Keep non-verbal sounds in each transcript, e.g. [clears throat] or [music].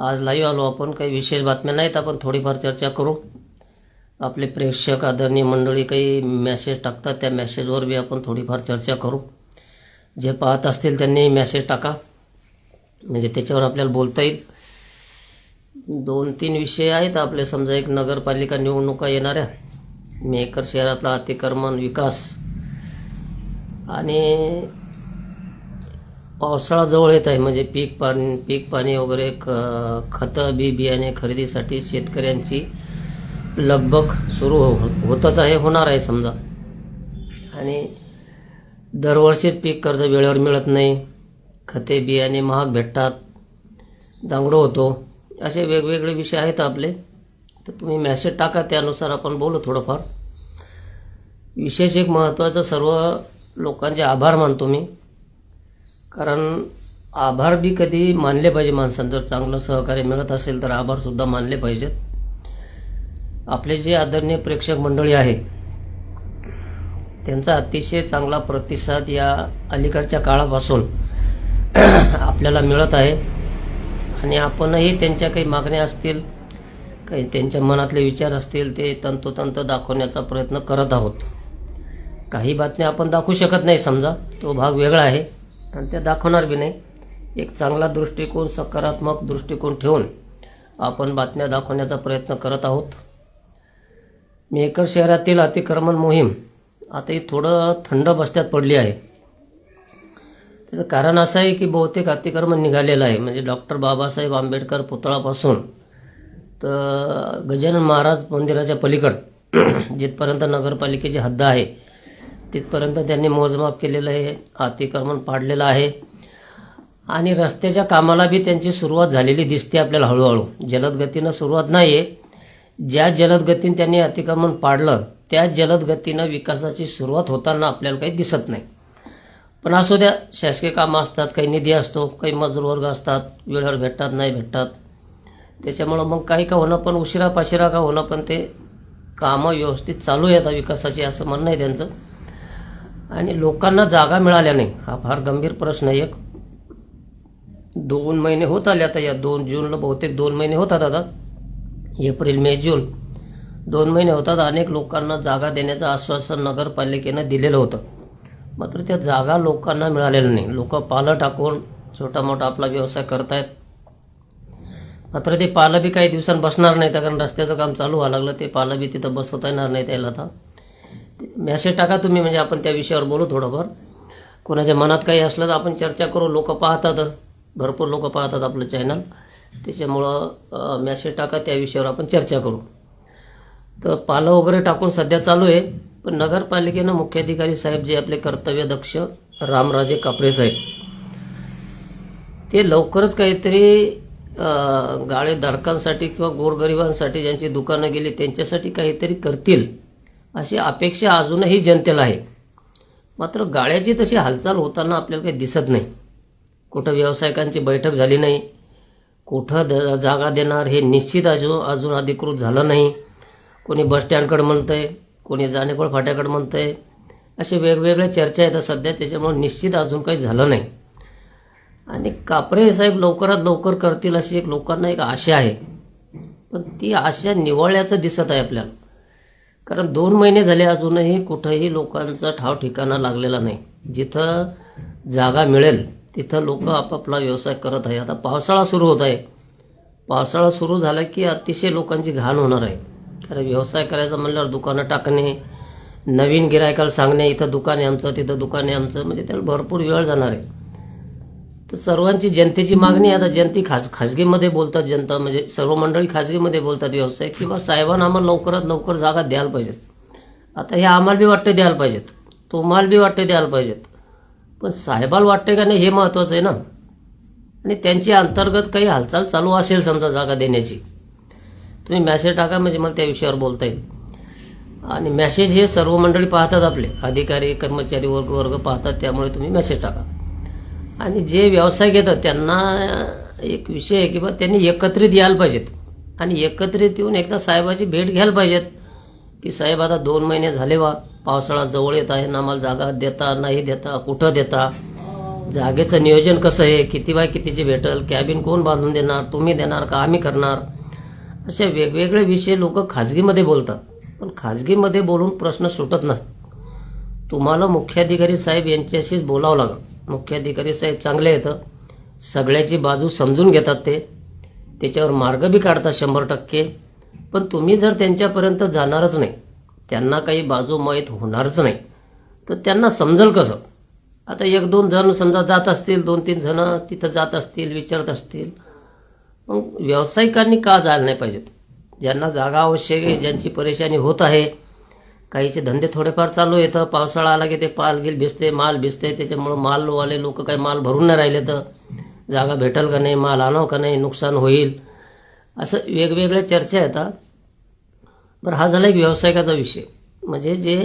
आज लाईव्ह आलो आपण काही विशेष बातम्या नाहीत आपण थोडीफार चर्चा करू. आपले प्रेक्षक आदरणीय मंडळी काही मॅसेज टाकतात त्या मॅसेजवर बी आपण थोडीफार चर्चा करू. जे पाहत असतील त्यांनी मॅसेज टाका. म्हणजे त्याच्यावर आपल्याला बोलता येईल. दोन तीन विषय आहेत आपले. समजा एक नगरपालिका निवडणुका येणाऱ्या. मेकर शहरातला अतिक्रमण विकास. आणि पावसाळा जवळ येत आहे. म्हणजे पीक पाणी पीक पाणी वगैरे ख खतं बी बियाणे खरेदीसाठी शेतकऱ्यांची लगबग सुरू हो होतच आहे होणार आहे समजा. आणि दरवर्षीच पीक कर्ज वेळेवर मिळत नाही. खते बियाणे महाग भेटतात. दांगडो होतो. असे वेगवेगळे विषय आहेत आपले. तर तुम्ही मॅसेज टाका त्यानुसार आपण बोलू थोडंफार. विशेष एक महत्त्वाचं सर्व लोकांचे आभार मानतो मी. कारण आभार बी कधी मानले पाहिजे माणसांना. जर चांगलं सहकार्य मिळत असेल तर आभारसुद्धा मानले पाहिजेत. आपले जे आदरणीय प्रेक्षक मंडळी आहे त्यांचा अतिशय चांगला प्रतिसाद या अलीकडच्या काळापासून [clears throat] आपल्याला मिळत आहे. आणि आपणही त्यांच्या काही मागण्या असतील काही त्यांच्या मनातले विचार असतील ते तंतोतंत दाखवण्याचा प्रयत्न करत आहोत. काही बातम्या आपण दाखवू शकत नाही समजा तो भाग वेगळा आहे. आणि त्या दाखवणार बी नाही. एक चांगला दृष्टिकोन सकारात्मक दृष्टिकोन ठेवून आपण बातम्या दाखवण्याचा प्रयत्न करत आहोत. मेकर शहरातील अतिक्रमण मोहीम आता ही थोडं थंड बस्त्यात पडली आहे. त्याचं कारण असं आहे की बहुतेक अतिक्रमण निघालेलं आहे. म्हणजे डॉक्टर बाबासाहेब आंबेडकर पुतळापासून तर गजानन महाराज मंदिराच्या पलीकड [clears throat] जिथपर्यंत नगरपालिकेची हद्द आहे तिथपर्यंत त्यांनी मोजमाप केलेलं आहे अतिक्रमण पाडलेलं आहे. आणि रस्त्याच्या कामाला बी त्यांची सुरुवात झालेली दिसते आपल्याला हळूहळू. जलद गतीनं सुरुवात नाही आहे ज्या जलदगतीनं त्यांनी अतिक्रमण पाडलं त्या जलद गतीनं विकासाची सुरुवात होताना आपल्याला काही दिसत नाही. पण असू द्या शासकीय कामं असतात काही निधी असतो काही मजूर वर्ग असतात वेळेवर भेटतात नाही भेटतात. त्याच्यामुळं मग काही का होणं पण उशिरा पाशिरा का होणं पण ते कामं व्यवस्थित चालू आहेत विकासाची असं म्हणणं आहे त्यांचं. आणि लोकांना जागा मिळाल्या नाही हा फार गंभीर प्रश्न आहे. एक दोन महिने होत आले आता या दोन जूनला बहुतेक दोन महिने होतात आता. April May June. दोन महिने होतात. अनेक लोकांना जागा देण्याचं आश्वासन नगरपालिकेनं दिलेलं होतं. मात्र त्या जागा लोकांना मिळालेल्या नाही. लोक पालं टाकून छोटा मोठा आपला व्यवसाय करतायत. मात्र ते पालं बी काही दिवसांनी बसणार नाही कारण रस्त्याचं काम चालू व्हावं लागलं. ते पालं बी तिथं बसवता येणार नाही त्याला आता. मॅसेज टाका तुम्ही म्हणजे आपण त्या विषयावर बोलू थोडंफार. कोणाच्या मनात काही असलं तर आपण चर्चा करू. लोक पाहतात. भरपूर लोक पाहतात आपलं चॅनल त्याच्यामुळं मॅसेज टाका त्या विषयावर आपण चर्चा करू. तर पालं वगैरे टाकून सध्या चालू आहे. पण नगरपालिकेनं मुख्याधिकारी साहेब जे आपले कर्तव्यदक्ष रामराजे कापरे साहेब ते लवकरच काहीतरी गाळे गाळेधारकांसाठी किंवा गोरगरिबांसाठी ज्यांची दुकानं गेली त्यांच्यासाठी काहीतरी करतील. अशी अपेक्षा अजूनही जनतेला आहे. मात्र गाळ्याची तशी हालचाल होताना आपल्याला काही दिसत नाही. कुठं व्यावसायिकांची बैठक झाली नाही कुठं द जागा देणार हे निश्चित अजून अजून अधिकृत झालं नाही. कोणी बसस्टँडकडे म्हणतं आहे कोणी जाणेपळ फाट्याकडं आहे असे वेगवेगळ्या चर्चा आहेत. सध्या त्याच्यामुळे निश्चित अजून काही झालं नाही. आणि कापरे साहेब लवकरात लवकर करतील अशी एक लोकांना एक आशा आहे. पण ती आशा निवळल्याचं दिसत आहे आपल्याला. कारण दोन महिने झाले अजूनही कुठंही लोकांचा ठाव ठिकाणा लागलेला नाही. जिथं जागा मिळेल तिथं लोक आपापला व्यवसाय करत आहे आता पावसाळा सुरू होत आहे. पावसाळा सुरू झाला की अतिशय लोकांची घाण होणार आहे. कारण व्यवसाय करायचा म्हणल्यावर दुकानं टाकणे नवीन गिरायकाला सांगणे इथं दुकान आहे आमचं तिथं दुकान आहे आमचं म्हणजे त्याला भरपूर वेळ जाणार आहे. तर सर्वांची जनतेची मागणी आता जनते खाज खाजगीमध्ये बोलतात जनता म्हणजे सर्व मंडळी खाजगीमध्ये बोलतात व्यवसाय किंवा साहेबांना आम्हाला लवकरात लवकर जागा द्यायला पाहिजेत. आता हे आम्हाला बी वाटते द्यायला पाहिजेत. तुम्हाला बी वाटते द्यायला पाहिजेत. पण साहेबाला वाटते का नाही हे महत्त्वाचं आहे ना? आणि त्यांची अंतर्गत काही हालचाल चालू असेल समजा जागा देण्याची. तुम्ही मॅसेज टाका म्हणजे मला त्या विषयावर बोलता येईल. आणि मॅसेज हे सर्व मंडळी पाहतात आपले. अधिकारी कर्मचारी वर्ग वर्ग पाहतात त्यामुळे तुम्ही मॅसेज टाका. आणि जे व्यवसाय घेतात त्यांना एक विषय आहे की बा त्यांनी एकत्रित यायला पाहिजेत. आणि एकत्रित येऊन एकदा साहेबाची भेट घ्यायला पाहिजेत. की साहेब आता दोन महिने झाले वा पावसाळा जवळ येत आहे ना आम्हाला जागा देता नाही देता कुठं देता? जागेचं नियोजन कसं आहे? किती बाय कितीचे भेटल? कॅबिन कोण बांधून देणार? तुम्ही देणार का आम्ही करणार? असे वेगवेगळे विषय लोक खाजगीमध्ये बोलतात. पण खाजगीमध्ये बोलून प्रश्न सुटत नसतात तुम्हाला मुख्याधिकारी साहेब यांच्याशीच बोलावं लागेल. मुख्याधिकारी साहेब चांगले येतं सगळ्याची बाजू समजून घेतात ते. त्याच्यावर मार्ग बी काढतात शंभर टक्के. पण तुम्ही जर त्यांच्यापर्यंत जाणारच नाही त्यांना काही बाजू माहीत होणारच नाही तर त्यांना समजल कसं? आता एक दोन जण समजा जात असतील दोन तीन जण तिथं जात असतील विचारत असतील. मग व्यावसायिकांनी का जायला नाही पाहिजेत? ज्यांना जागा आवश्यक आहे ज्यांची परेशानी होत आहे काहीचे धंदे थोडेफार चालू येतं पावसाळा आला की ते पाल गिल भिजते माल भिजते. त्याच्यामुळं मालवाले लोक काही माल भरून नाही राहिले तर जागा भेटल का नाही माल आणावं का नाही नुकसान होईल. असं वेगवेगळ्या चर्चा येतात बरं हा झाला एक व्यावसायिकाचा विषय. म्हणजे जे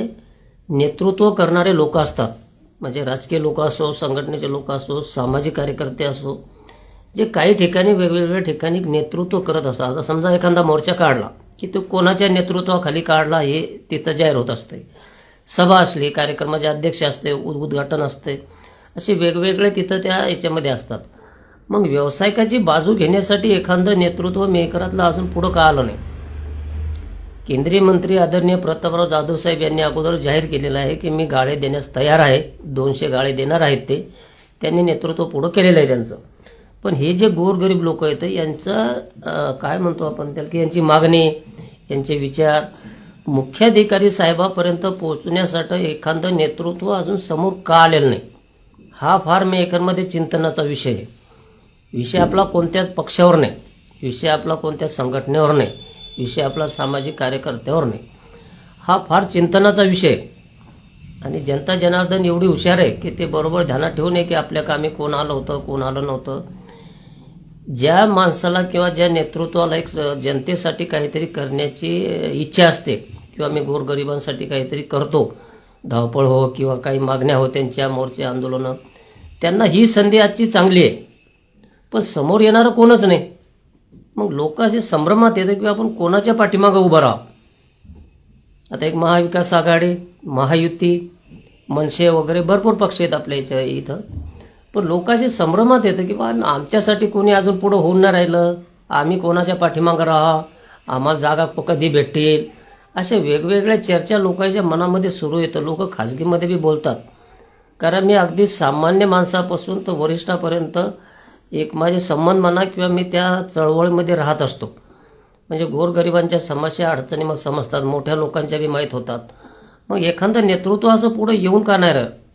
नेतृत्व करणारे लोक असतात म्हणजे राजकीय लोक असो संघटनेचे लोक असो सामाजिक कार्यकर्ते असो जे काही ठिकाणी वेगवेगळ्या ठिकाणी नेतृत्व करत असतात. आता समजा एखादा मोर्चा काढला की तो कोणाच्या नेतृत्वाखाली काढला हे तिथं जाहीर होत असते. सभा असली कार्यक्रमाचे अध्यक्ष असते उद- उद्घाटन असते असे वेगवेगळे तिथं त्या याच्यामध्ये असतात. मग व्यावसायिकाची बाजू घेण्यासाठी एखादं नेतृत्व मेकरातलं अजून पुढं का आलं नाही? केंद्रीय मंत्री आदरणीय प्रतापराव जाधव साहेब यांनी अगोदर जाहीर केलेलं आहे की मी गाळे देण्यास तयार आहे दोनशे गाळे देणार आहेत ते. त्यांनी नेतृत्व पुढं केलेलं आहे त्यांचं. पण हे जे गोरगरीब लोक आहेत यांचं काय म्हणतो आपण त्याला की यांची मागणी यांचे विचार मुख्याधिकारी साहेबापर्यंत पोहोचण्यासाठी एखादं नेतृत्व अजून समोर का आलेलं नाही? हा फार मेकरमध्ये चिंतनाचा विषय आहे. विषय आपला कोणत्याच पक्षावर नाही. विषय आपला कोणत्या संघटनेवर नाही. विषय आपला सामाजिक कार्यकर्त्यावर नाही. हा फार चिंतनाचा विषय आहे. आणि जनता जनार्दन एवढी हुशार आहे की ते बरोबर ध्यानात ठेवून आहे की आपल्या कामी कोण आलं होतं कोण आलं नव्हतं. ज्या माणसाला किंवा ज्या नेतृत्वाला एक स- जनतेसाठी काहीतरी करण्याची इच्छा असते किंवा मी गोरगरिबांसाठी काहीतरी करतो धावपळ हो किंवा काही मागण्या हो त्यांच्या मोर्चे आंदोलनं त्यांना ही संधी आजची चांगली आहे. पण समोर येणारं कोणच नाही. मग लोक असे संभ्रमात येतं की आपण कोणाच्या पाठीमागं उभं राहा आता एक महाविकास आघाडी महायुती मनसे वगैरे भरपूर पक्ष आहेत आपल्या इथं इथं. पण लोकांशी संभ्रमात येतं की बा आमच्यासाठी कोणी अजून पुढं होऊन नाही राहिलं. आम्ही कोणाच्या पाठीमागं राहा आम्हाला जागा कधी भेटेल अशा वेगवेगळ्या चर्चा लोकांच्या मनामध्ये सुरू येतं. लोक खाजगीमध्ये बी बोलतात. कारण मी अगदी सामान्य माणसापासून तर वरिष्ठापर्यंत एक माझे संबंध म्हणा किंवा मी त्या चळवळीमध्ये राहत असतो. म्हणजे गोरगरिबांच्या समस्या अडचणी मला समजतात. मोठ्या लोकांच्या बी माहीत होतात. मग एखादं नेतृत्व असं पुढं येऊन का नाही राहत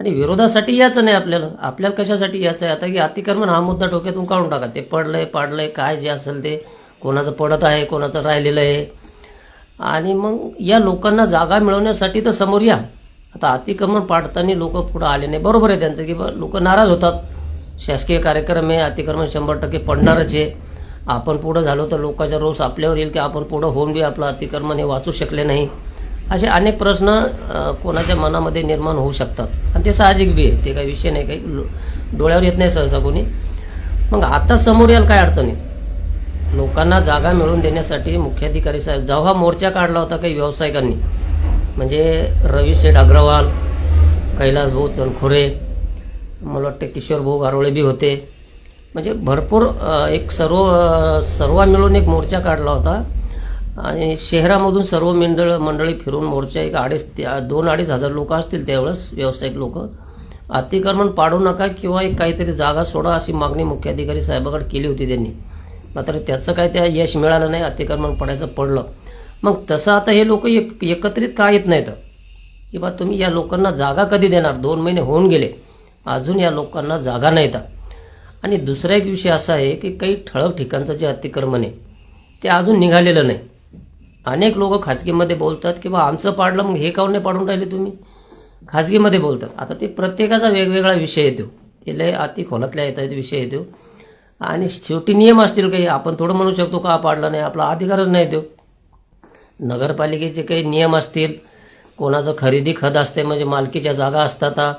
आणि विरोधासाठी यायचं नाही आपल्याला. आपल्याला कशासाठी यायचं आहे? आता की अतिक्रमण हा मुद्दा डोक्यातून काढून टाका. ते पडलंय पाडलंय काय जे असेल ते कोणाचं पडत आहे कोणाचं राहिलेलं आहे. आणि मग या लोकांना जागा मिळवण्यासाठी तर समोर या. आता अतिक्रमण पाडताना लोक पुढं आले नाही. बरोबर आहे त्यांचं की लोक नाराज होतात. शासकीय कार्यक्रम आहे अतिक्रमण शंभर टक्के पडणारच आहे. आपण पुढं झालो तर लोकांचा रोष आपल्यावर येईल की आपण पुढं होऊन बी आपलं अतिक्रमण हे वाचू शकले नाही. असे अनेक प्रश्न कोणाच्या मनामध्ये निर्माण होऊ शकतात. आणि ते साहजिक बी आहे. ते काही विषय नाही काही डोळ्यावर येत नाही सहसा कोणी. मग आता समोर यायला काय अडचणी लोकांना जागा मिळवून देण्यासाठी मुख्याधिकारी साहेब जेव्हा मोर्चा काढला होता काही व्यावसायिकांनी म्हणजे रवी शेठ अग्रवाल कैलास भाऊ चनखोरे मला वाटतं किशोर भाऊ गारोळे बी होते. म्हणजे भरपूर एक सर्व सर्व मिळून एक मोर्चा काढला होता. आणि शहरामधून सर्व मंडळ मंडळी फिरून मोर्चा एक अडीच ते दोन अडीच हजार लोक असतील त्यावेळेस व्यावसायिक लोक. अतिक्रमण पाडू नका किंवा एक काहीतरी जागा सोडा अशी मागणी मुख्याधिकारी साहेबाकडे केली होती त्यांनी. मात्र त्याचं काय त्या यश मिळालं नाही अतिक्रमण पडायचं पडलं. मग तसं आता हे लोक एक एकत्रित का येत नाहीत? की बा तुम्ही या लोकांना जागा कधी देणार? दोन महिने होऊन गेले. अजून या लोकांना जागा नाहीत. आणि दुसरा एक विषय असा आहे की काही ठळक ठिकाणचं जे अतिक्रमण आहे ते अजून निघालेलं नाही. अनेक लोक खाजगीमध्ये बोलतात की बा आमचं पाडलं मग हे काऊन नाही पाडून राहिले तुम्ही? खाजगीमध्ये बोलतात. आता ते प्रत्येकाचा वेगवेगळा विषय येतो. ते लय अति खोलातल्या येतात विषय येतो. आणि शेवटी नियम असतील काही आपण थोडं म्हणू शकतो का पाडलं नाही आपला अधिकारच नाही तो. नगरपालिकेचे काही नियम असतील. कोणाचं खरेदी खत असते म्हणजे मालकीच्या जागा असतात.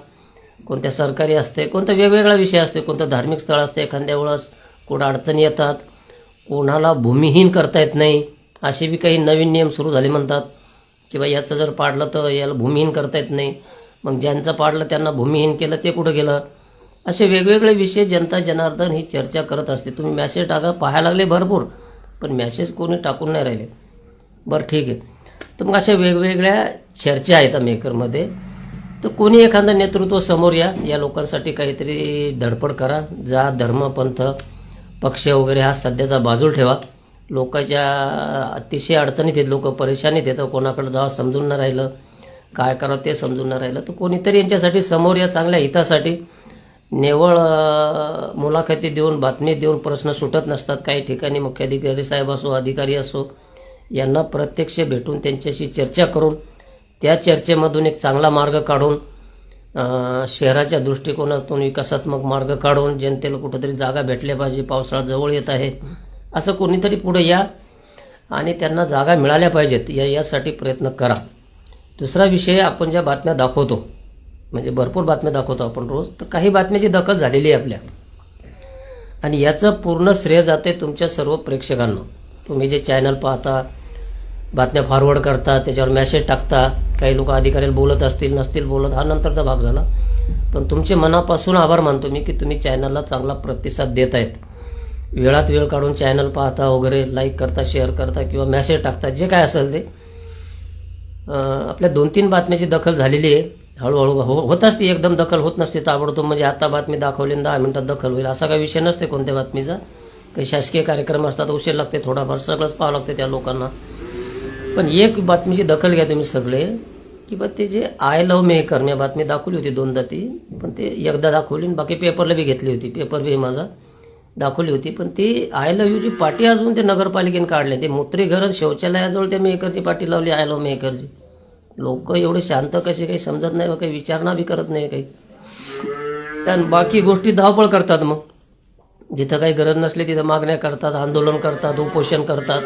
कोणत्या सरकारी असते कोणता वेगवेगळा विषय असते. कोणतं धार्मिक स्थळ असते एखाद्या वेळेस कुठं अडचणी येतात. कोणाला भूमिहीन करता येत नाही. असे बी काही नवीन नियम सुरू झाले म्हणतात की बा याचं जर पाडलं तर याला भूमिहीन करता येत नाही. मग ज्यांचं पाडलं त्यांना भूमिहीन केलं ते कुठं गेलं? असे वेगवेगळे विषय जनता जनार्दन ही चर्चा करत असते. तुम्ही मॅसेज टाका पाहायला लागले भरपूर पण मॅसेज कोणी टाकून नाही राहिले. बरं ठीक आहे. तर मग अशा वेगवेगळ्या चर्चा आहेत मेकरमध्ये तर कोणी एखादं नेतृत्व समोर या या लोकांसाठी काहीतरी धडपड करा. जा धर्म पंथ पक्ष वगैरे हा सध्याचा बाजूला ठेवा. लोकांच्या अतिशय अडचणीत येत लोक परेशानीत येतं कोणाकडं जावं समजून नाही राहिलं काय करावं ते समजून नाही राहिलं तर कोणीतरी यांच्यासाठी समोर या चांगल्या हितासाठी निव्वळ मुलाखती देऊन बातमी देऊन प्रश्न सुटत नसतात. काही ठिकाणी मुख्याधिकारी साहेब असो अधिकारी असो यांना प्रत्यक्ष भेटून त्यांच्याशी चर्चा करून त्या चर्चेमधून एक चांगला मार्ग काढून शहराच्या दृष्टिकोनातून विकासात्मक मार्ग काढून जनतेला कुठंतरी जागा भेटल्या पाहिजे. पावसाळा जवळ येत आहे. असं कोणीतरी पुढे या आणि त्यांना जागा मिळाल्या पाहिजेत. या यासाठी प्रयत्न करा. दुसरा विषय आपण ज्या बातम्या दाखवतो म्हणजे भरपूर बातम्या दाखवतो आपण रोज तर काही बातम्याची दखल झालेली आहे आपल्या. आणि याचं पूर्ण श्रेय जाते तुमच्या सर्व प्रेक्षकांना. तुम्ही जे चॅनल पाहता बातम्या फॉरवर्ड करता त्याच्यावर मेसेज टाकता काही लोक अधिकाऱ्याला बोलत असतील नसतील बोलत हा नंतरचा भाग झाला. पण तुमचे मनापासून आभार मानतो मी की तुम्ही चॅनलला चांगला प्रतिसाद देत आहेत वेळात वेळ काढून चॅनल पाहता वगैरे लाईक करता शेअर करता किंवा मेसेज टाकता जे काय असेल ते. आपल्या दोन तीन बातम्याची दखल झालेली आहे. हळूहळू हो होत असते एकदम दखल होत नसते ताबडतोब म्हणजे आता बातमी दाखवली दहा मिनटात दखल होईल असा काही विषय नसते कोणत्या बातमीचा. काही शासकीय कार्यक्रम असतात उशीर लागते थोडाफार सगळंच पाहावं लागते त्या लोकांना. पण एक बातमीची दखल घ्या तुम्ही सगळे की बा ते जे आय लव्ह मेकर मी बातमी दाखवली होती दोनदा ती पण ते एकदा दाखवली आणि बाकी पेपरला बी घेतली होती पेपर बी माझा. दाखवली होती पण ती आय लव्ह यूची पाटी अजून ते नगरपालिकेने काढले. ते मुत्री घर शौचालयाजवळ त्या मेकरची पाटी लावली आय लव्ह मेकरची लोक एवढे शांत कसे काही समजत नाही व काही विचारणा बी करत नाही काही. त्या बाकी गोष्टी धावपळ करतात मग. जिथं काही गरज नसली तिथं मागण्या करतात आंदोलन करतात उपोषण करतात.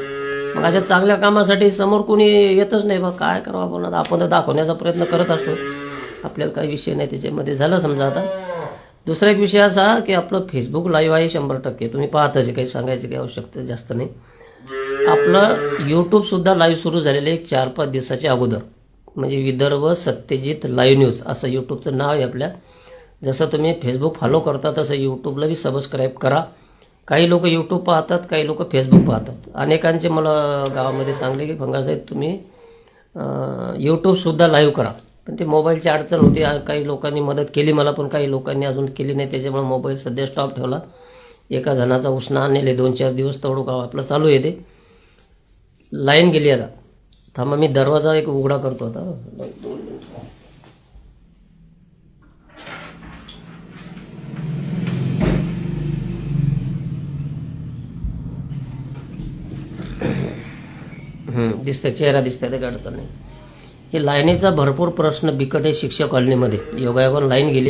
मग अशा चांगल्या कामासाठी समोर कोणी येतच नाही बा. काय करावं आपण? आता आपण तर दाखवण्याचा प्रयत्न करत असतो. आपल्याला काही विषय नाही त्याच्यामध्ये. झालं समजा आता. दुसरा एक विषय असा की आपलं फेसबुक लाईव्ह आहे शंभर टक्के. तुम्ही पाहताच काही सांगायची काही आवश्यकता जास्त नाही. आपलं यूट्यूबसुद्धा लाईव्ह सुरू झालेलं आहे एक चार पाच दिवसाच्या अगोदर. म्हणजे विदर्भ सत्यजित लाईव्ह न्यूज असं यूट्यूबचं नाव आहे आपल्या. जसं तुम्ही फेसबुक फॉलो करता तसं यूट्यूबला बी सबस्क्राईब करा. काही लोक यूट्यूब पाहतात काही लोक फेसबुक पाहतात. अनेकांचे मला गावामध्ये सांगले की भंगारसाहेब तुम्ही यूट्यूबसुद्धा लाईव्ह करा. पण ते मोबाईलची अडचण होती. काही लोकांनी मदत केली मला पण काही लोकांनी अजून केली नाही. त्याच्यामुळे मोबाईल सध्या स्टॉप ठेवला. एका जणाचा उष्णा आणले दोन चार दिवस तेवढं गाव आपलं चालू आहे ते लाईन गेली आता. थांबा मी दरवाजा एक उघडा करतो आता. दिसतं दिसतंय चेहरा दिसतंय ते अडचण नाही. हे लाईनीचा भरपूर प्रश्न बिकट आहे शिक्षक कॉलनीमध्ये. योगायोगानं लाईन गेली.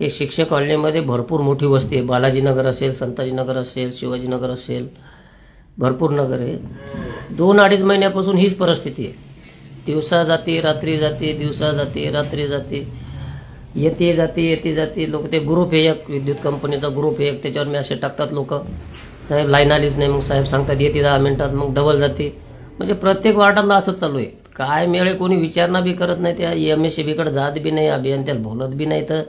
हे शिक्षक कॉलनीमध्ये भरपूर मोठी वस्ती आहे. बालाजीनगर असेल संताजीनगर असेल शिवाजीनगर असेल भरपूर नगर आहे. दोन अडीच महिन्यापासून हीच परिस्थिती आहे. दिवसा जाते रात्री जाते दिवसा जाते रात्री जाते. येते जाते येते जाते. लोक ते ग्रुप आहे एक. विद्युत कंपनीचा ग्रुप आहे एक. त्याच्यावर मॅसेज टाकतात लोक. साहेब लाईन आलीच नाही. मग साहेब सांगतात येते दहा मिनिटात. मग डबल जाते. म्हणजे प्रत्येक वार्डाला असंच चालू आहे. काय मेळे कोणी विचारणा बी करत नाही त्या एम एस बीकडे जात बी नाही अभियंत्याला बोलत बी नाही तर.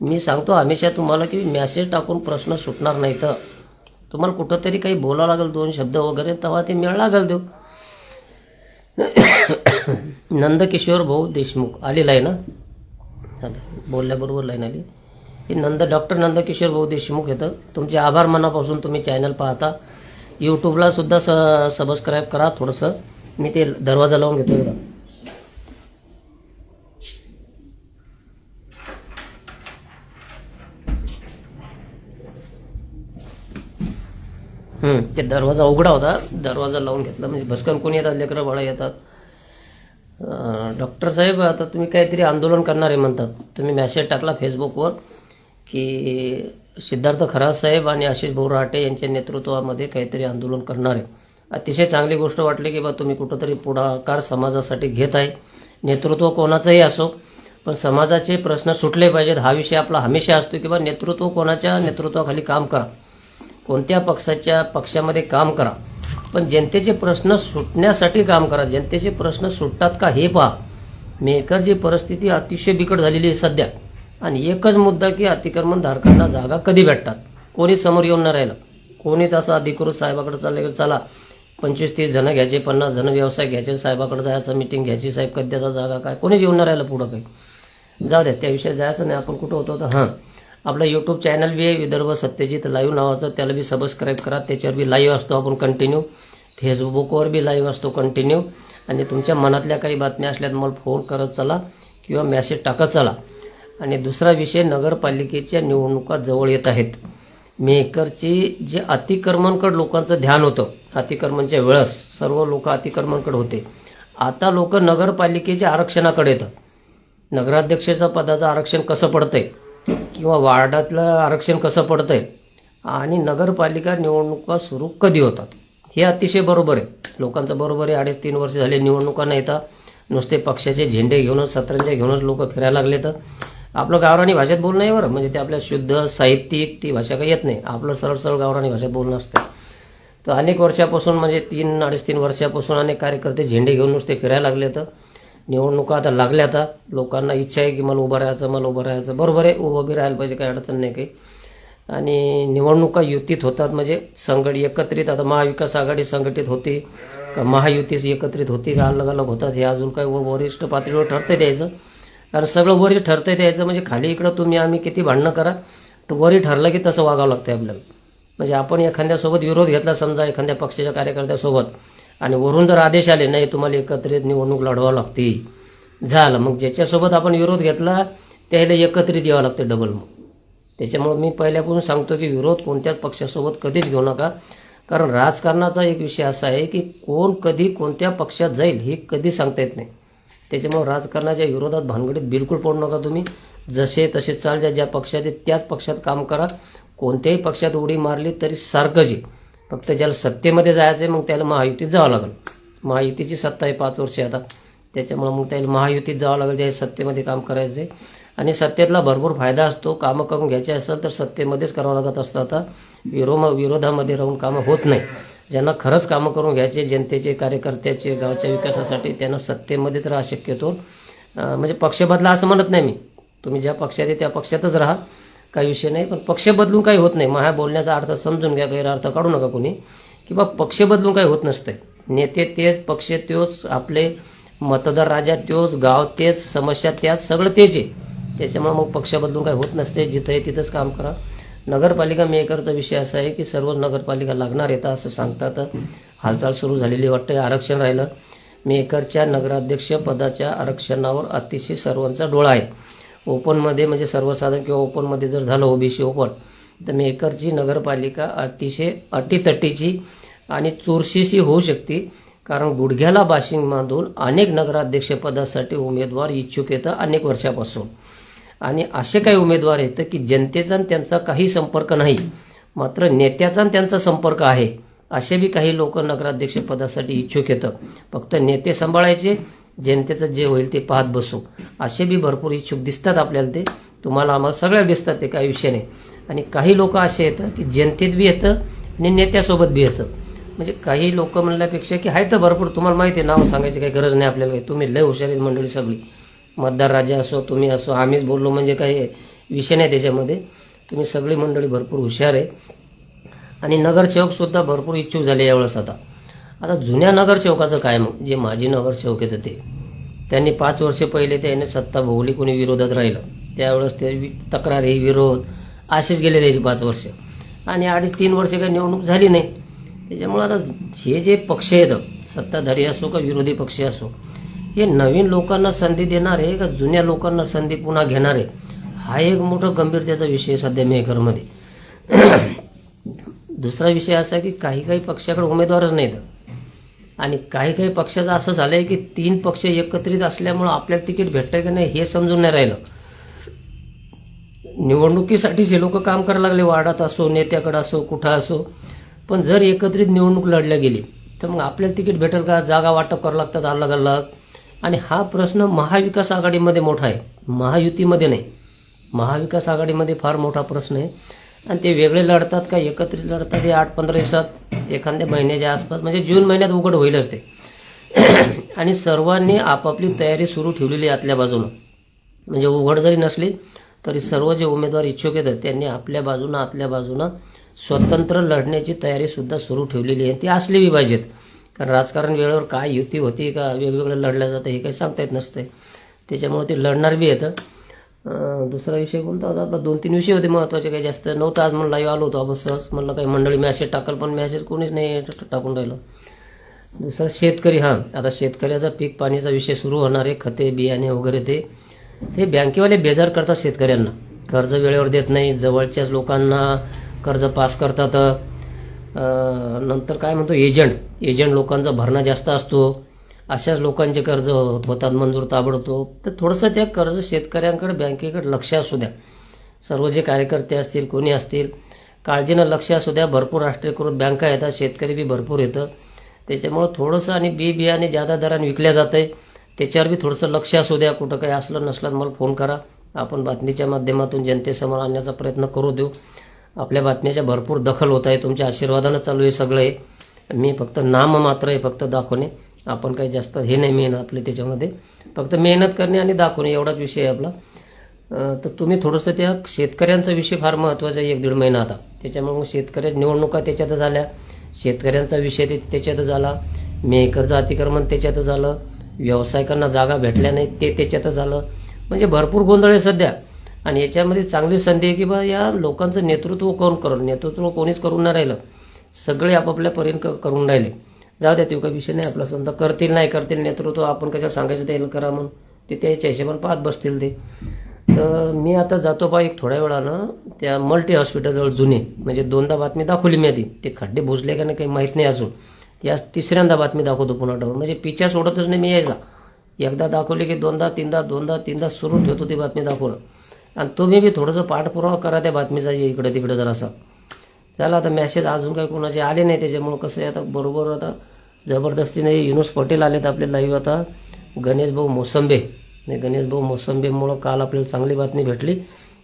मी सांगतो हमेशा तुम्हाला की मॅसेज टाकून प्रश्न सुटणार नाही तर. तुम्हाला कुठंतरी काही बोलावं लागेल दोन शब्द वगैरे तेव्हा ते मेळ लागेल देऊ. [coughs] नंदकिशोर भाऊ देशमुख आलेला आहे ना? चालेल बोलल्याबरोबर लाईन आली. हे नंद डॉक्टर नंदकिशोर भाऊ देशमुख येतं. तुमचे आभार मनापासून तुम्ही चॅनल पाहता. यूट्यूबला सुद्धा स सबस्क्राईब करा थोडंसं. मी ते दरवाजा लावून घेतो एकदा. हम्म, ते दरवाजा उघडा होता. दरवाजा लावून घेतला. म्हणजे भस्कन कोणी येतात? लेकरं बाळा येतात. डॉक्टर साहेब आता तुम्ही काहीतरी आंदोलन करणार आहे म्हणतात. तुम्ही मेसेज टाकला फेसबुकवर की सिद्धार्थ खरा साहेब आणि आशिष भाऊ राटे यांच्या नेतृत्वामध्ये काहीतरी आंदोलन करणार आहे. अतिशय चांगली गोष्ट वाटली की बा तुम्ही कुठंतरी पुढाकार समाजासाठी घेत आहे. नेतृत्व कोणाचंही असो पण समाजाचे प्रश्न सुटले पाहिजेत. हा विषय आपला हमेशा असतो की बा नेतृत्व कोणाच्या नेतृत्वाखाली काम करा. कोणत्या पक्षाच्या पक्षामध्ये काम करा. पण जनतेचे प्रश्न सुटण्यासाठी काम करा. जनतेचे प्रश्न सुटतात का हे पहा. मेकरची परिस्थिती अतिशय बिकट झालेली आहे सध्या. आणि एकच मुद्दा की अतिक्रमण धारकांना जागा कधी भेटतात? कोणी समोर येऊन नाही राहिलं? कोणीच असं अधिकृत साहेबाकडे चाललं चला. पंचवीस तीस जण घ्यायचे पन्नास जण व्यवसाय घ्यायचे साहेबाकडे जायचं मिटिंग घ्यायची साहेब कद्याचा जागा काय? कोणी येऊन राहिलं पुढं काही. जाऊ द्या त्याविषयी जायचं नाही. आपण कुठं होतो तर हां. आपलं यूट्यूब चॅनल बी आहे विदर्भ सत्यजित लाईव्ह नावाचं. त्याला बी सबस्क्राईब करा. त्याच्यावर बी लाईव्ह असतो आपण कंटिन्यू फेसबुकवर बी लाईव्ह असतो कंटिन्यू आणि तुमच्या मनातल्या काही बातम्या असल्या मला फोन करत चला किंवा मेसेज टाकत चला. आणि दुसरा विषय नगरपालिकेच्या निवडणुका जवळ येत आहेत. मेकरची जे अतिक्रमणकड लोकांचं ध्यान होतं अतिक्रमणच्या वेळेस सर्व लोक अतिक्रमणकडे होते. आता लोक नगरपालिकेच्या आरक्षणाकडे येतात. नगराध्यक्षाच्या पदाचं आरक्षण कसं पडतंय? किंवा वार्डातलं आरक्षण कसं पडतंय? आणि नगरपालिका निवडणुका सुरू कधी होतात? हे अतिशय बरोबर आहे. लोकांचं बरोबर आहे. अडीच तीन वर्ष झाले निवडणुका नाही येतात. नुसते पक्षाचे झेंडे घेऊनच सत्रांचे घेऊनच लोक फिरायला लागले तर. आपलं गावरानी भाषेत बोलणं आहे बरं. म्हणजे ते आपल्या शुद्ध साहित्यिक ती भाषा काही येत नाही. आपलं सरळ सरळ गावरानी भाषेत बोलणं असतं. तर अनेक वर्षापासून म्हणजे तीन अडीच तीन वर्षापासून अनेक कार्यकर्ते झेंडे घेऊन नुसते फिरायला लागले तर निवडणुका आता लागल्या आता. लोकांना इच्छा आहे की मला उभं राहायचं मला उभं राहायचं. बरोबर आहे उभं बी राहायला पाहिजे काही अडचण नाही काही. आणि निवडणुका युतीत होतात म्हणजे संघट एकत्रित आता महाविकास आघाडी संघटित होते का महायुती एकत्रित होती का अलग अलग होतात हे अजून काही व- वरिष्ठ पातळीवर ठरते द्यायचं. कारण सगळं वरी ठरते द्यायचं म्हणजे खाली इकडं तुम्ही आम्ही किती भांडणं करा तर वरी ठरलं की तसं वागावं लागतं आपल्याला. म्हणजे आपण एखाद्यासोबत विरोध घेतला समजा एखाद्या पक्षाच्या कार्यकर्त्यासोबत आणि वरून जर आदेश आले नाही तुम्हाला एकत्रित निवडणूक लढवावं लागते. झालं. मग ज्याच्यासोबत आपण विरोध घेतला त्याला एकत्रित यावं लागतं डबल मग. त्याच्यामुळे मी पहिल्यापासून सांगतो की विरोध कोणत्याच पक्षासोबत कधीच घेऊ नका. कारण राजकारणाचा एक विषय असा आहे की कोण कधी कोणत्या पक्षात जाईल हे कधी सांगता येत नाही. त्याच्यामुळे राजकारणाच्या विरोधात भानगडीत बिलकुल पडू नका तुम्ही. जसे तसे चाल द्या ज्या पक्षात आहे त्याच पक्षात काम करा. कोणत्याही पक्षात उडी मारली तरी सारखंच आहे. फक्त ज्याला सत्तेमध्ये जायचं आहे मग त्याला महायुतीत जावं लागेल. महायुतीची सत्ता आहे पाच वर्षे आता. त्याच्यामुळं मग त्याला महायुतीत जावं लागेल ज्या सत्तेमध्ये काम करायचं आहे आणि सत्तेतला भरपूर फायदा असतो. कामं करून घ्यायचे असेल तर सत्तेमध्येच करावं लागत असतं आता. विरो विरोधामध्ये राहून कामं होत नाही. ज्यांना खरंच कामं करून घ्यायचे जनतेचे कार्यकर्त्याचे गावच्या विकासासाठी त्यांना सत्तेमध्येच राहा शक्यतो. म्हणजे पक्ष बदला असं म्हणत नाही मी. तुम्ही ज्या पक्षात आहे त्या पक्षातच राहा. काही विषय नाही पण पक्ष बदलून काही होत नाही. माझ्या बोलण्याचा अर्थ समजून घ्या गैरअर्थ काढू नका कोणी. किंवा पक्ष बदलून काही होत नसतंय. नेते तेच पक्ष तोच आपले मतदार राजा तोच गाव तेच समस्या त्याच सगळं तेच आहे. त्याच्यामुळे मग पक्ष बदलून काही होत नसते जिथं आहे तिथंच काम करा. नगरपालिका मेकरचा विषय असा आहे की सर्व नगरपालिका लागणार येतं असं सांगतात. हालचाल सुरू झालेली वाटतं आरक्षण राहिलं. मेकरच्या नगराध्यक्ष पदाच्या आरक्षणावर अतिशय सर्वांचा डोळा आहे. ओपनमध्ये म्हणजे सर्वसाधारण किंवा ओपनमध्ये जर झालं ओबीसी ओपन तर मेकरची नगरपालिका अतिशय अटीतटीची आणि चुरशीशी होऊ शकते. कारण गुडघ्याला बाशिंग बांधून अनेक नगराध्यक्षपदासाठी उमेदवार इच्छुक येतं अनेक वर्षापासून. आणि असे काही उमेदवार आहेत की जनतेचा आणि त्यांचा काही संपर्क नाही मात्र नेत्याचा आणि त्यांचा संपर्क आहे असे बी काही लोक नगराध्यक्षपदासाठी इच्छुक येतं फक्त नेते सांभाळायचे जनतेचं जे होईल ते पाहत बसू. असे बी भरपूर इच्छुक दिसतात आपल्याला ते. तुम्हाला आम्हाला सगळ्या दिसतात ते काही विषय नाही. आणि काही लोक असे येतं की जनतेत बी येतं आणि नेत्यासोबत बी येतं. म्हणजे काही लोक म्हणल्यापेक्षा की आहे तर भरपूर तुम्हाला माहिती आहे नाव सांगायची काही गरज नाही आपल्याला काही. तुम्ही लय हुशार आहेत मंडळी सगळी. मतदार राजा असो तुम्ही असो आम्हीच बोललो म्हणजे काही विषय नाही त्याच्यामध्ये. तुम्ही सगळी मंडळी भरपूर हुशार आहे. आणि नगरसेवकसुद्धा भरपूर इच्छुक झाले यावेळेस आता. आता जुन्या नगरसेवकाचं काय मग? जे माजी नगरसेवक येतं ते. त्यांनी पाच वर्ष पहिले त्याने सत्ता भोगली कोणी विरोधात राहिलं. त्यावेळेस ते तक्रार तक्रारी विरोध असेच गेले त्याची पाच वर्ष. आणि अडीच तीन वर्ष काही निवडणूक झाली नाही. त्याच्यामुळे आता हे जे पक्ष आहेत सत्ताधारी असो का विरोधी पक्ष असो हे नवीन लोकांना संधी देणार आहे का जुन्या लोकांना संधी पुन्हा घेणार आहे हा एक मोठा गंभीरतेचा विषय सध्या मेकरमध्ये [clears throat] दुसरा विषय असा की काही काही पक्षाकडे उमेदवारच नाहीत. आणि काही काही पक्षाचं असं झालं आहे की तीन पक्ष एकत्रित असल्यामुळं आपल्याला तिकीट भेटतं की नाही हे समजून नाही राहिलं. निवडणुकीसाठी जे लोक काम करायला लागले. वार्डात असो नेत्याकडे असो कुठं असो. पण जर एकत्रित निवडणूक लढल्या गेली तर मग आपल्याला तिकीट भेटेल का? जागा वाटप करावं लागतात अलग अलग आणि हा प्रश्न महाविकास आघाडीमध्ये मोठा आहे. महायुतीमध्ये नाही. महाविकास आघाडीमध्ये फार मोठा प्रश्न आहे. आणि ते वेगळे लढतात का एकत्रित लढतात हे आठ पंधरा दिवसात एखाद्या महिन्याच्या आसपास म्हणजे जून महिन्यात उघड होईलच ते [clears throat] आणि सर्वांनी आपापली तयारी सुरू ठेवलेली आहे आतल्या बाजूनं. म्हणजे उघड जरी नसली तरी सर्व जे उमेदवार इच्छुक आहेत त्यांनी आपल्या बाजूनं आतल्या बाजूनं स्वतंत्र लढण्याची तयारीसुद्धा सुरू ठेवलेली आहे. ती असली बी पाहिजेत. कारण राजकारण वेळेवर काय युती होती का वेगवेगळं लढलं जातं हे काही सांगता येत नसतं त्याच्यामुळे ते लढणार बी येतं दुसरा विषय कोणता होता? आपला दोन तीन विषय होते महत्त्वाचे काही जास्त नव्हतं. आज म्हणून लाईव्ह आलो होतो आपण सहज. म्हणलं काही मंडळी मॅसेज टाकल पण मॅसेज कोणीच नाही टाकून राहिलं. दुसरा शेतकरी हां. आता शेतकऱ्याचा पीक पाणीचा विषय सुरू होणार आहे. खते बियाणे वगैरे ते. ते बँकेवाले बेजार करतात शेतकऱ्यांना. कर्ज वेळेवर देत नाही. जवळच्याच लोकांना कर्ज पास करतात. नंतर काय म्हणतो? एजंट. एजंट लोकांचा भरणा जास्त असतो. अशाच लोकांचे कर्ज होत- होतात मंजूर ताबडतोब. तर थोडंसं त्या कर्ज शेतकऱ्यांकडे बँकेकडे लक्ष असू द्या. सर्व जे कार्यकर्ते असतील कोणी असतील काळजीनं लक्ष असू द्या. भरपूर राष्ट्रीयकृत बँका येतात शेतकरी बी भरपूर येतं. त्याच्यामुळं थोडंसं आणि बी बियाणे जादा दराने विकल्या जातं आहे त्याच्यावर बी थोडंसं लक्ष असू द्या. कुठं काही असलं नसलं मला फोन करा. आपण बातमीच्या माध्यमातून जनतेसमोर आणण्याचा प्रयत्न करू देऊ. आपल्या बातम्याच्या भरपूर दखल होत आहे. तुमच्या आशीर्वादानं चालू आहे सगळं हे. मी फक्त नाम मात्र आहे फक्त दाखवणे. आपण काही जास्त हे नाही मेहनत आपली त्याच्यामध्ये. फक्त मेहनत करणे आणि दाखवणे एवढाच विषय आहे आपला. तर तुम्ही थोडंसं त्या शेतकऱ्यांचा विषय फार महत्त्वाचा आहे एक दीड महिना आता. त्याच्यामुळे मग शेतकऱ्या निवडणुका त्याच्यात झाल्या. शेतकऱ्यांचा विषय ते त्याच्यात झाला. मेकरचं अतिक्रमण त्याच्यात झालं. व्यावसायिकांना जागा भेटल्या नाही ते त्याच्यात झालं. म्हणजे भरपूर गोंधळ आहे सध्या. आणि याच्यामध्ये चांगली संधी आहे की बा या लोकांचं नेतृत्व कोण करून नेतृत्व कोणीच करून नाही राहिलं. सगळे आपापल्या परीन क- करून राहिले. जाऊ द्या तो काही विषय नाही आपला समजा करतील नाही करतील नेतृत्व आपण कशा सांगायचं त्याला करा म्हणून. ते त्याच्या हिशेबाने पाहत बसतील ते. तर मी आता जातो पा एक थोड्या वेळानं त्या मल्टी हॉस्पिटलजवळ जुने. म्हणजे दोनदा बातमी दाखवली मी आधी. ते खड्डे भुजले का नाही काही माहीत नाही अजून. ती आज तिसऱ्यांदा बातमी दाखवतो पुन्हा डाऊन म्हणजे पिच्या सोडतच नाही मी यायचा. एकदा दाखवली की दोनदा तीनदा दोनदा तीनदा सुरू ठेवतो ती बातमी दाखवणं. आणि तुम्ही बी थोडंसं पाठपुरावा करा त्या बातमीचा इकडे तिकडे जरासा. चला आता मॅसेज अजून काही कोणाचे आले नाही त्याच्यामुळं कसं आहे आता बरोबर आता जबरदस्तीने युनुस पटेल आलेत आपले लाईव्ह आता. गणेश भाऊ मोसंबे. नाही गणेश भाऊ मोसंबेमुळं काल आपल्याला चांगली बातमी भेटली.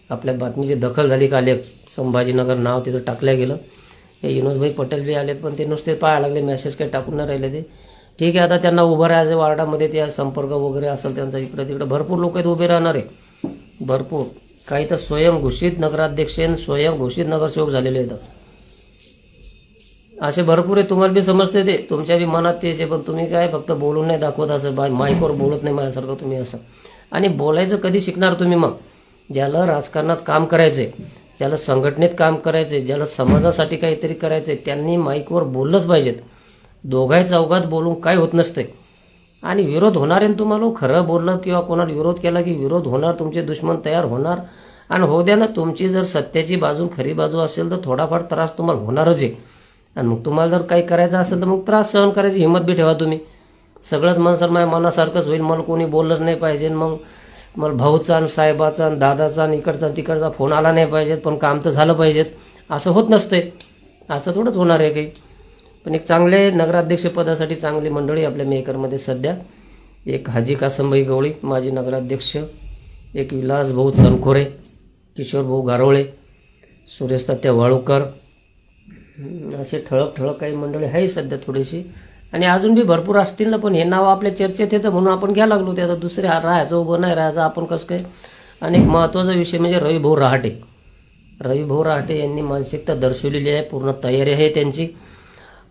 आपल्या बातमीची दखल झाली काल एक. संभाजीनगर नाव तिथं टाकलं गेलं. हे युनुसभाई पटेल बी आलेत पण ते नुसते पाहायला लागले मेसेज काही टाकून नाही राहिले ते. ठीक आहे आता त्यांना उभं राहायचं वार्डामध्ये त्या संपर्क वगैरे असेल त्यांचा इकडं तिकडं. भरपूर लोक आहेत उभे राहणार आहे. भरपूर. काही तर स्वयंघोषित नगराध्यक्ष स्वयंघोषित नगरसेवक झालेले आहेत. असे भरपूर आहे तुम्हाला बी समजते ते. तुमच्या बी मनात तेच आहे पण तुम्ही काय फक्त बोलून नाही दाखवत असं बा माईकवर बोलत नाही माझ्यासारखं तुम्ही असं. आणि बोलायचं कधी शिकणार तुम्ही मग? ज्याला राजकारणात काम करायचंय ज्याला संघटनेत काम करायचंय ज्याला समाजासाठी काहीतरी करायचंय त्यांनी माईकवर बोललंच पाहिजेत. दोघाही चौघात बोलून काय होत नसते आणि विरोध होणार आहे तुम्हाला खरं बोललं किंवा कोणाला विरोध केला की विरोध होणार तुमचे दुश्मन तयार होणार. आणि होऊ द्या ना तुमची जर सत्याची बाजू खरी बाजू असेल तर थोडाफार त्रास तुम्हाला होणारच आहे. आणि मग तुम्हाला जर काही करायचं असेल तर मग त्रास सहन करायची हिंमत बी ठेवा तुम्ही. सगळंच मन सर माझ्या मनासारखंच होईल मला कोणी बोललंच नाही पाहिजे. मग मला भाऊचा आणि साहेबाचा आणि दादाचा आणि इकडचा आणि तिकडचा फोन आला नाही पाहिजेत पण काम तर झालं पाहिजेत असं होत नसते असं थोडंच होणार आहे काही. पण एक चांगले नगराध्यक्षपदासाठी चांगली मंडळी आपल्या मेकरमध्ये सध्या. एक हाजी कासंबाई गवळी माजी नगराध्यक्ष. एक विलास भाऊ चनखोरे किशोर भाऊ गारोळे सुरेश तात्या वाळूकर. असे ठळक ठळक काही मंडळी आहे सध्या थोडीशी. आणि अजून बी भरपूर असतील ना पण हे नाव आपल्या चर्चेत येतं म्हणून आपण घ्या लागलो. त्याचा दुसऱ्या दुसरे राहायचं उभं नाही राहायचं आपण कसं काय? आणि एक महत्त्वाचा विषय म्हणजे रविभाऊ रहाटे. रविभाऊ रहाटे यांनी मानसिकता दर्शवलेली आहे पूर्ण तयारी आहे त्यांची.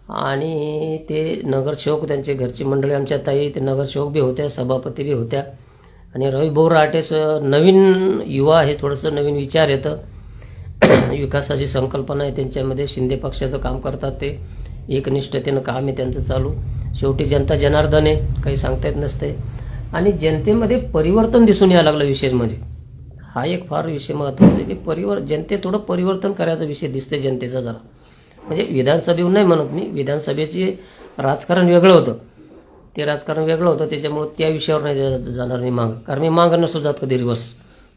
आणि ते नगरसेवक त्यांचे घरची मंडळी आमच्या ताई ते नगरसेवक बी होत्या सभापती बी होत्या. आणि रविभाऊ रहाटे स नवीन युवा आहे थोडंसं नवीन विचार येतं. विकासाची संकल्पना आहे त्यांच्यामध्ये शिंदे पक्षाचं काम करतात ते. एकनिष्ठतेनं काम आहे त्यांचं चालू. शेवटी जनता जनार्दन आहे काही सांगता येत नसते आणि जनतेमध्ये परिवर्तन दिसून यायला लागलं विशेष म्हणजे हा एक फार विषय महत्त्वाचा आहे की परिवर जनते थोडं परिवर्तन करायचा विषय दिसते जनतेचा जरा. म्हणजे विधानसभेहून नाही म्हणत मी विधानसभेची राजकारण वेगळं होतं. ते राजकारण वेगळं होतं त्याच्यामुळं त्या विषयावर नाही जाणार मी मागं. कारण मी मागं नसतो जात कधी रिवर्स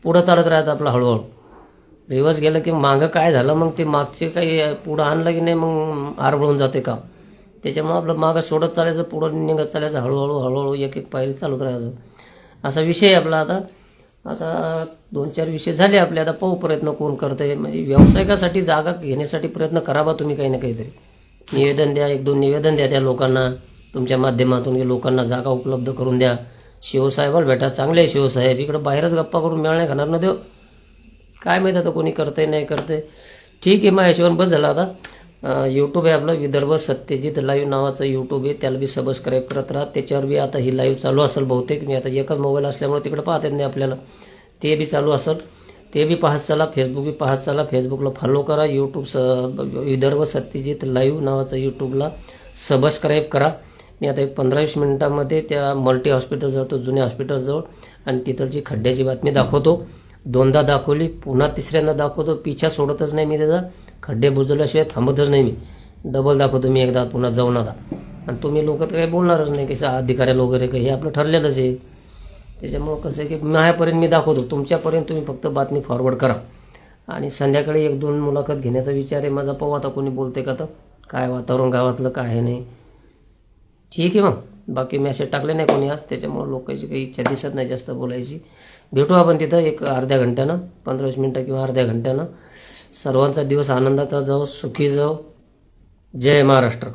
पुढं चालत राहतं आपलं हळूहळू. रिवर्स गेलं की मागं काय झालं मग ते मागचे काही पुढं आणलं की नाही मग आरबळून जाते काम. त्याच्यामुळं आपलं मागं सोडत चालायचं पुढं निघत चालायचं हळूहळू हळूहळू एक एक पायरी चालत राहायचं. असा विषय आहे आपला आता. आता दोन चार विषय झाले आपले आता पाहू प्रयत्न कोण करते म्हणजे व्यावसायिकासाठी जागा घेण्यासाठी प्रयत्न करावा तुम्ही काही ना काहीतरी. निवेदन द्या एक दोन निवेदन द्या त्या लोकांना. तुमच्या माध्यमातून की लोकांना जागा उपलब्ध करून द्या. शिवसाहेबाला भेटा चांगले आहे शिवसाहेब. इकडं बाहेरच गप्पा करून मिळणे खाणार ना देऊ काय माहीत आता कोणी करतंय नाही करतंय. ठीक आहे मग याशिवाय बस झाला आता. यूट्यूब आहे आपलं विदर्भ सत्यजित लाईव्ह नावाचं यूट्यूब आहे. त्याला बी सबस्क्राईब करत राहा. त्याच्यावर बी आता ही लाईव्ह चालू असेल बहुतेक. मी आता एकच मोबाईल असल्यामुळे तिकडे पाहत येत नाही आपल्याला. ते बी चालू असेल. ते बी पाहत चला फेसबुक बी पाहत चला. फेसबुकला फॉलो करा. यूट्यूब स विदर्भ सत्यजित लाईव्ह नावाचं यूट्यूबला सबस्क्राईब करा. मी आता एक पंधरा वीस मिनिटामध्ये त्या मल्टी हॉस्पिटल तो जुन्या हॉस्पिटलजवळ आणि तिथलची खड्ड्याची बातमी दाखवतो. दोनदा दाखवली पुन्हा तिसऱ्यांदा दाखवतो पिछा सोडतच नाही मी त्याचा खड्डे बुजवल्याशिवाय थांबतच नाही मी. डबल दाखवतो मी एकदा पुन्हा जाऊन आता. आणि तुम्ही लोक तर काही बोलणारच नाही कसं अधिकाऱ्याला वगैरे काही हे आपलं ठरलेलंच आहे. त्याच्यामुळं कसं आहे की माझ्यापर्यंत मी दाखवतो तुमच्यापर्यंत तुम्ही फक्त बातमी फॉरवर्ड करा. आणि संध्याकाळी एक दोन मुलाखत घेण्याचा विचार आहे माझा पाहू आता कोणी बोलते का तर काय वातावरण गावातलं काय नाही. ठीक आहे मग. बाकी मेसेज टाकले नाही कोणी आज त्याच्यामुळं लोकांची काही इच्छा दिसत नाही जास्त बोलायची. भेटू आपण तिथं एक अर्ध्या घंट्यानं पंधरा वीस मिनटं किंवा अर्ध्या घंट्यानं. सर्वांचा दिवस आनंदाचा जाओ सुखी जाओ जय महाराष्ट्र.